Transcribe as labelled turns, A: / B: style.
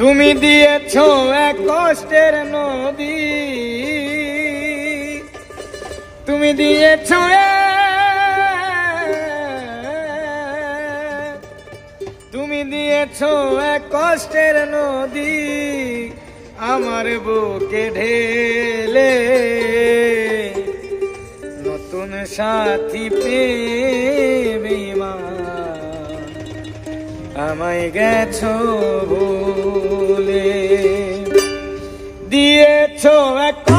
A: তুমি দিয়েছ এক কষ্টের নদী। তুমি দিয়েছ তুমি দিয়েছ এক কষ্টের নদী আমার বুকে ঢেলে। নতুন সাথী প্রেমী মা আমায় গেছ বলে দিয়েছ এক